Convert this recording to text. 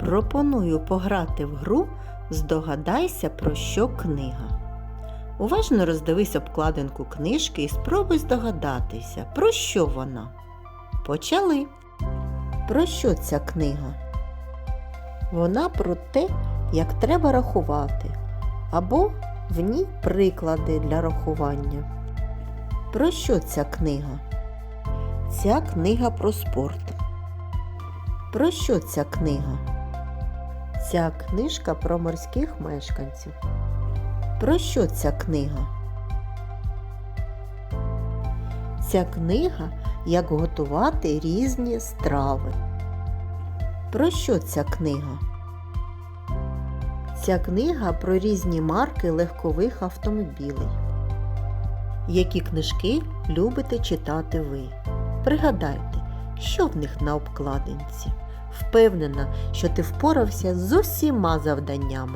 Пропоную пограти в гру Здогадайся, про що книга. Уважно роздивись обкладинку книжки і спробуй здогадатися, про що вона. Почали. Про що ця книга? Вона про те, як треба рахувати, або в ній приклади для рахування. Про що ця книга? Ця книга про спорт. Про що ця книга? Ця книжка про морських мешканців. Про що ця книга? Ця книга як готувати різні страви. Про що ця книга? Ця книга про різні марки легкових автомобілей. Які книжки любите читати ви? Пригадайте, що в них на обкладинці. Впевнена, що ти впорався з усіма завданнями.